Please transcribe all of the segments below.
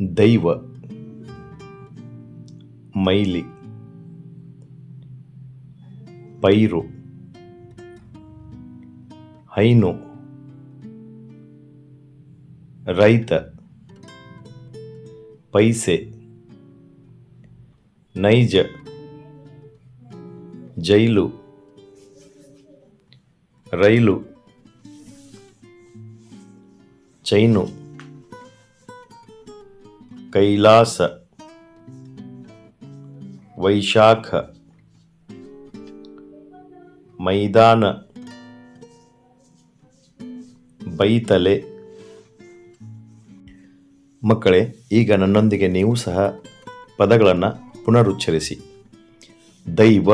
ದೈವ ಮೈಲಿ ಪೈರು ಹೈನು ರೈತ ಪೈಸೆ ನೈಜ ಜೈಲು ರೈಲು ಚೈನು. ಕೈಲಾಸ, ವೈಶಾಖ, ಮೈದಾನ, ಬೈತಲೆ. ಮಕ್ಕಳೇ, ಈಗ ನನ್ನೊಂದಿಗೆ ನೀವು ಸಹ ಪದಗಳನ್ನು ಪುನರುಚ್ಚರಿಸಿ. ದೈವ,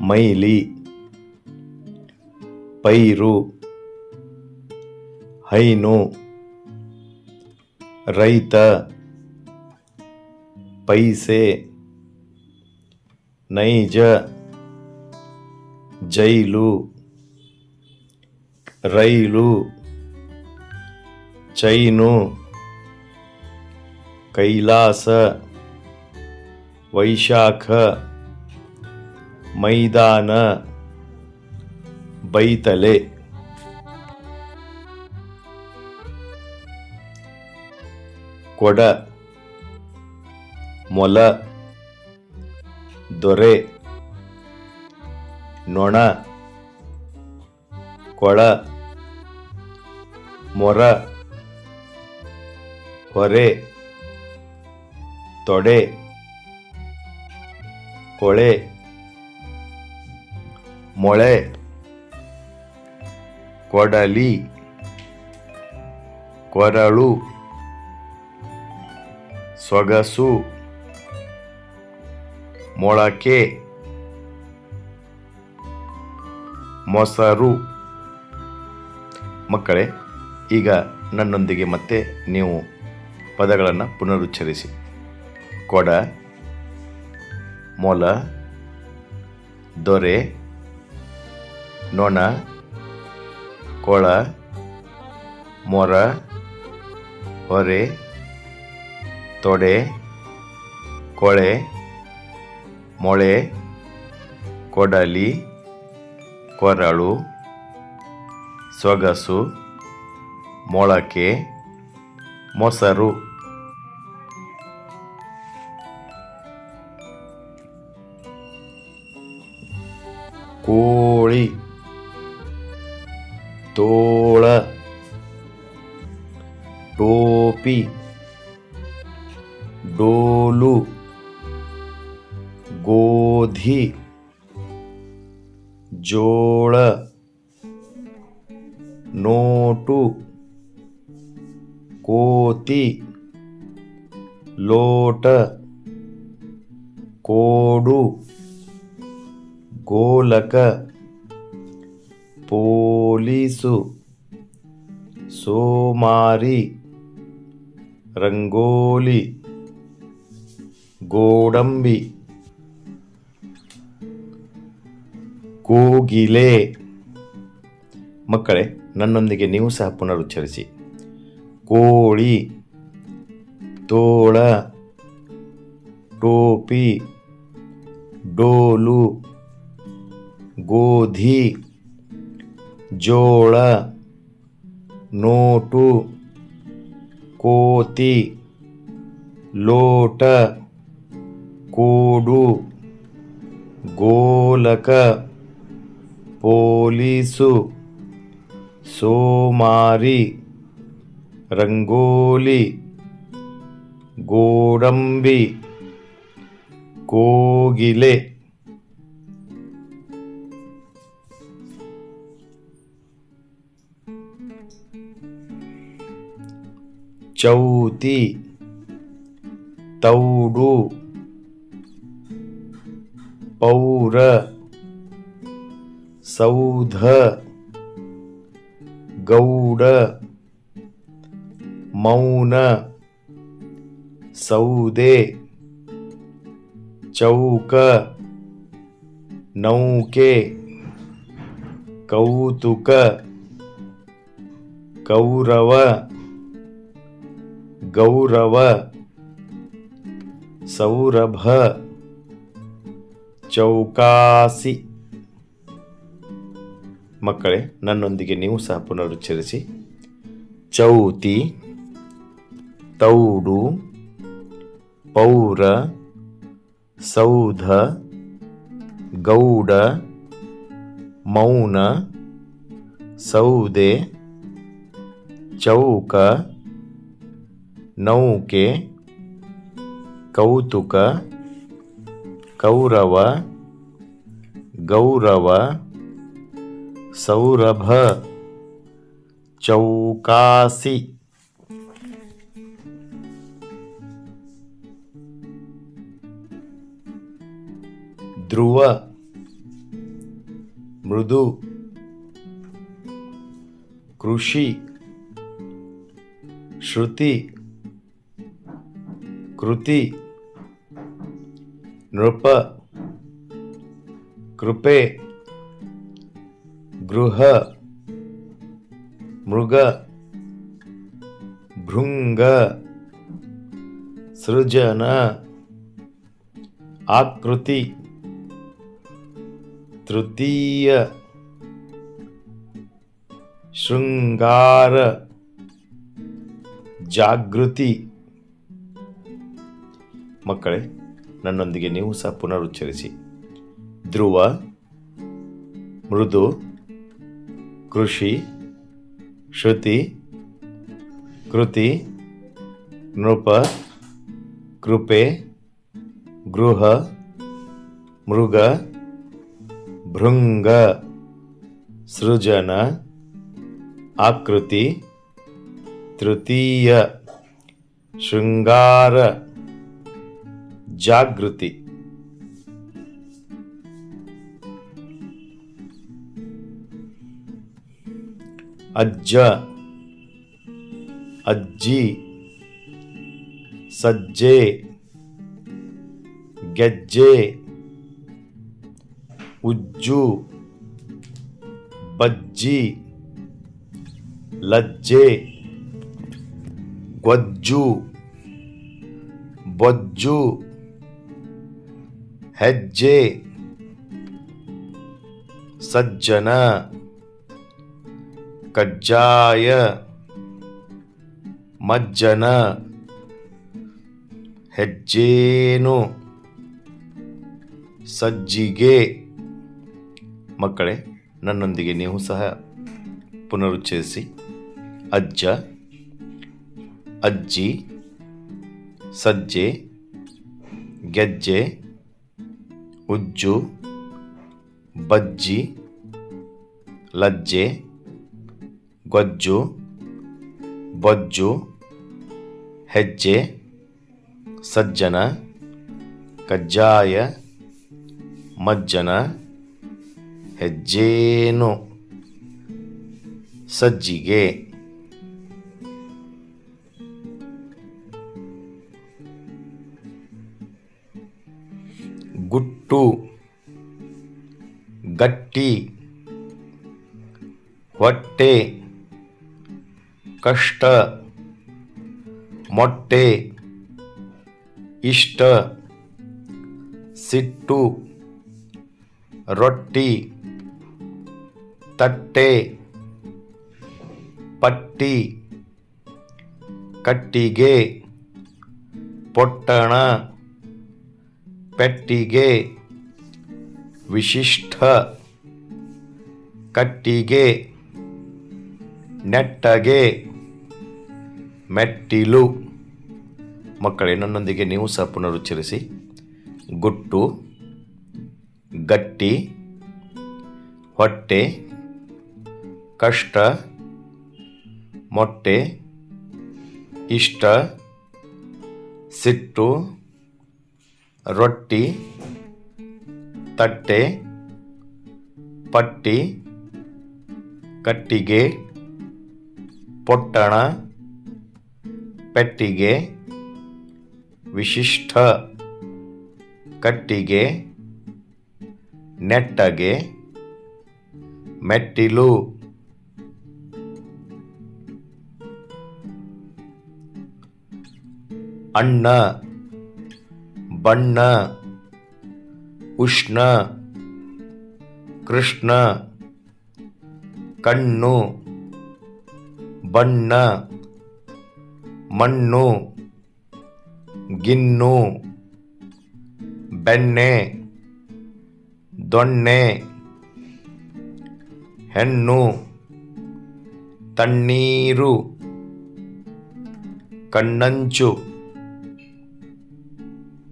ಮೈಲಿ, ಪೈರು, ಹೈನು. ರೈತ ಪೈಸೆ ನೈಜ ಜೈಲು ರೈಲು ಚೈನು ಕೈಲಾಸ ವೈಶಾಖ ಮೈದಾನ ಬೈತಲೆ. ಕೊಡ ಮೊಲ ದೊರೆ ನೊಣ ಕೊಳ ಮೊರ ಹೊರೆ ತೊಡೆ ಕೊಳೆ ಮೊಳೆ ಕೊಡಲಿ ಕೊರಳು. ಸೊಗಸು, ಮೊಳಕೆ, ಮೊಸರು. ಮಕ್ಕಳೇ, ಈಗ ನನ್ನೊಂದಿಗೆ ಮತ್ತೆ ನೀವು ಪದಗಳನ್ನು ಪುನರುಚ್ಚರಿಸಿ. ಕೊಡ, ಮೊಲ, ದೊರೆ, ನೊಣ, ಕೊಳ, ಮೊರ, ಹೊರೆ. ತೊಡೆ ಕೊಳೆ ಮೊಳೆ ಕೊಡಲಿ ಕೊರಳು ಸೊಗಸು ಮೊಳಕೆ ಮೊಸರು. ಕೋಳಿ ತೋಳ ಟೋಪಿ. ಡೋಲು ಗೋಧಿ ಜೋಳ ನೋಟು ಕೋತಿ ಲೋಟ ಕೋಡು ಗೋಲಕ ಪೊಲೀಸು ಸೋಮಾರಿ ರಂಗೋಲಿ ಗೋಡಂಬಿ. ಕೋಗಿಲೆ. ಮಕ್ಕಳೇ, ನನ್ನೊಂದಿಗೆ ನೀವು ಸಹ ಪುನರುಚ್ಚರಿಸಿ. ಕೋಳಿ, ತೋಳ, ಟೋಪಿ, ಡೋಲು, ಗೋಧಿ, ಜೋಳ, ನೋಟು, ಕೋತಿ, ಲೋಟ. ಕೋಡು. ಗೋಲಕ ಪೊಲೀಸು ಸೋಮಾರಿ ರಂಗೋಲಿ ಗೋಡಂಬಿ ಕೋಗಿಲೆ. ಚೌತಿ ತೌಡು. ಪೌರ ಸೌಧ ಗೌಡ ಮೌನ ಸೌದೆ ಚೌಕ ನೌಕೆ ಕೌತುಕ ಕೌರವ ಗೌರವ ಸೌರಭ ಚೌಕಾಸಿ. ಮಕ್ಕಳೇ, ನನ್ನೊಂದಿಗೆ ನೀವು ಸಹ ಪುನರುಚ್ಚರಿಸಿ. ಚೌತಿ, ತೌಡು, ಪೌರ, ಸೌಧ, ಗೌಡ, ಮೌನ, ಸೌದೆ, ಚೌಕ, ನೌಕೆ, ಕೌತುಕ ಕೌರವ ಗೌರವ ಸೌರಭ ಚೌಕಾಸಿ ಧ್ರುವ ಮೃದು ಕೃಷಿ ಶ್ರುತಿ ಕೃತಿ ನೃಪ ಕೃಪೆ ಗೃಹ ಮೃಗ ಭೃಂಗ ಸೃಜನ ಆಕೃತಿ ತೃತೀಯ ಶೃಂಗಾರ ಜಾಗೃತಿ. ಮಕ್ಕಳೇ ನನ್ನೊಂದಿಗೆ ನೀವು ಸಹ ಪುನರುಚ್ಚರಿಸಿ. ಧ್ರುವ, ಮೃದು, ಕೃಷಿ, ಶ್ರುತಿ, ಕೃತಿ, ನೃಪ, ಕೃಪೆ, ಗೃಹ, ಮೃಗ, ಭೃಂಗ, ಸೃಜನ, ಆಕೃತಿ, ತೃತೀಯ, ಶೃಂಗಾರ. ಜಾಗೃತಿ. ಅಜ್ಜ ಅಜ್ಜಿ ಸಜ್ಜೆ ಗೆಜ್ಜೆ ಉಜ್ಜು ಬಜ್ಜಿ ಲಜ್ಜೆ ಗೊಜ್ಜು ಬೊಜ್ಜು. ಹೆಜ್ಜೆ. ಸಜ್ಜನ. ಕಜ್ಜಾಯ. ಮಜ್ಜನ. ಹೆಜ್ಜೇನು. ಸಜ್ಜಿಗೆ. ಮಕ್ಕಳೇ, ನನ್ನೊಂದಿಗೆ ನೀವು ಸಹ ಪುನರುಚ್ಚರಿಸಿ. ಅಜ್ಜ, ಅಜ್ಜಿ, ಸಜ್ಜೆ, ಗೆಜ್ಜೆ ಉಜ್ಜು ಬಜ್ಜಿ ಲಜ್ಜೆ ಗೊಜ್ಜು ಬೊಜ್ಜು ಹೆಜ್ಜೆ ಸಜ್ಜನ ಕಜ್ಜಾಯ ಮಜ್ಜನ ಹೆಜ್ಜೇನು ಸಜ್ಜಿಗೆ. ಗುಟ್ಟು ಗಟ್ಟಿ ಹೊಟ್ಟೆ ಕಷ್ಟ ಮೊಟ್ಟೆ ಇಷ್ಟ ಸಿಟ್ಟು ರೊಟ್ಟಿ ತಟ್ಟೆ ಪಟ್ಟಿ ಕಟ್ಟಿಗೆ ಪೊಟ್ಟಣ. ಪೆಟ್ಟಿಗೆ ವಿಶಿಷ್ಟ ಕಟ್ಟಿಗೆ ನೆಟ್ಟಗೆ ಮೆಟ್ಟಿಲು. ಮಕ್ಕಳೇ, ನನ್ನೊಂದಿಗೆ ನೀವು ಸಹ ಪುನರುಚ್ಚರಿಸಿ. ಗುಟ್ಟು, ಗಟ್ಟಿ, ಹೊಟ್ಟೆ, ಕಷ್ಟ, ಮೊಟ್ಟೆ, ಇಷ್ಟ, ಸಿಟ್ಟು. ರೊಟ್ಟಿ ತಟ್ಟೆ ಪಟ್ಟಿ ಕಟ್ಟಿಗೆ ಪೊಟ್ಟಣ ಪೆಟ್ಟಿಗೆ ವಿಶಿಷ್ಟ ಕಟ್ಟಿಗೆ ನೆಟ್ಟಗೆ ಮೆಟ್ಟಿಲು. ಅಣ್ಣ ಬಣ್ಣ ಉಷ್ಣ ಕೃಷ್ಣ ಕಣ್ಣು ಬಣ್ಣ ಮಣ್ಣು ಗಿನ್ನು ಬೆಣ್ಣೆ ದೊಣ್ಣೆ ಹೆಣ್ಣು ತಣ್ಣೀರು ಕಣ್ಣಂಚು.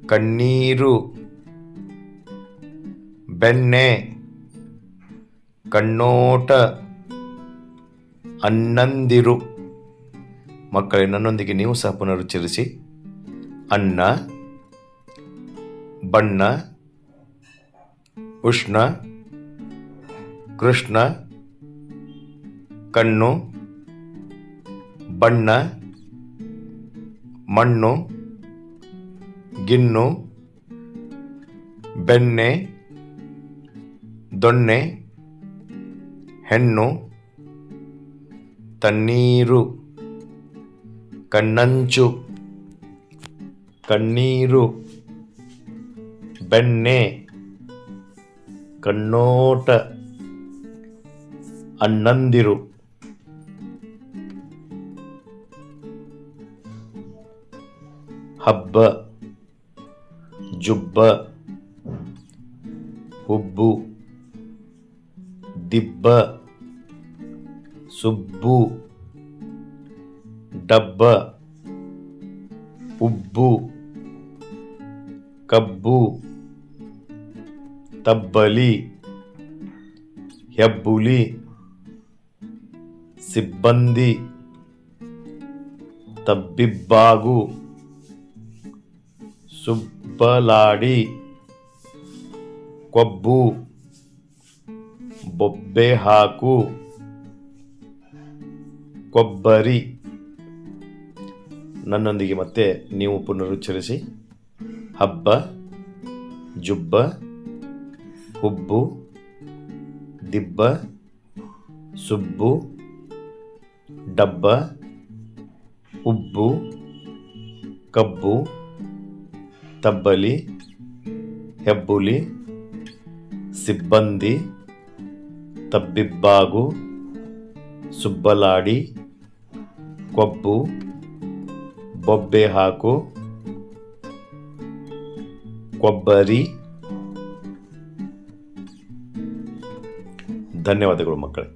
ಕಣ್ಣೀರು, ಬೆಣ್ಣೆ, ಕಣ್ಣೋಟ, ಅನ್ನಂದಿರು. ಮಕ್ಕಳೇ, ನನ್ನೊಂದಿಗೆ ನೀವು ಸಹ ಪುನರುಚ್ಚರಿಸಿ. ಅನ್ನ, ಬಣ್ಣ, ಉಷ್ಣ, ಕೃಷ್ಣ, ಕಣ್ಣು, ಬಣ್ಣ, ಮಣ್ಣು. ಗಿನ್ನು ಬೆಣ್ಣೆ ದೊಣ್ಣೆ ಹೆಣ್ಣು ತಣ್ಣೀರು ಕಣ್ಣಂಚು ಕಣ್ಣೀರು ಬೆಣ್ಣೆ ಕಣ್ಣೋಟ ಅಣ್ಣಂದಿರು. ಹಬ್ಬ. ಜುಬ್ಬ ಹುಬ್ಬು ದಿಬ್ಬ ಸುಬ್ಬು ಡಬ್ಬ ಉಬ್ಬು ಕಬ್ಬು ತಬ್ಬಲಿ ಹೆಬ್ಬುಲಿ ಸಿಬ್ಬಂದಿ ತಬ್ಬಿಬ್ಬಾಗು ಸುಬ್ಬಲಾಡಿ ಕೊಬ್ಬು ಬೊಬ್ಬೆ ಹಾಕು, ಕೊಬ್ಬರಿ. ನನ್ನೊಂದಿಗೆ ಮತ್ತೆ ನೀವು ಪುನರುಚ್ಚರಿಸಿ, ಹಬ್ಬ, ಜುಬ್ಬ, ಹುಬ್ಬು, ದಿಬ್ಬ, ಸುಬ್ಬು, ಡಬ್ಬ, ಉಬ್ಬು, ಕಬ್ಬು ತಬ್ಬಲಿ ಹೆಬ್ಬುಲಿ ಸಿಬ್ಬಂದಿ ತಬ್ಬಿಬ್ಬಾಗು ಸುಬ್ಬಲಾಡಿ ಕೊಬ್ಬು ಬೊಬ್ಬೆ ಹಾಕು ಕೊಬ್ಬರಿ. ಧನ್ಯವಾದಗಳು ಮಕ್ಕಳೇ.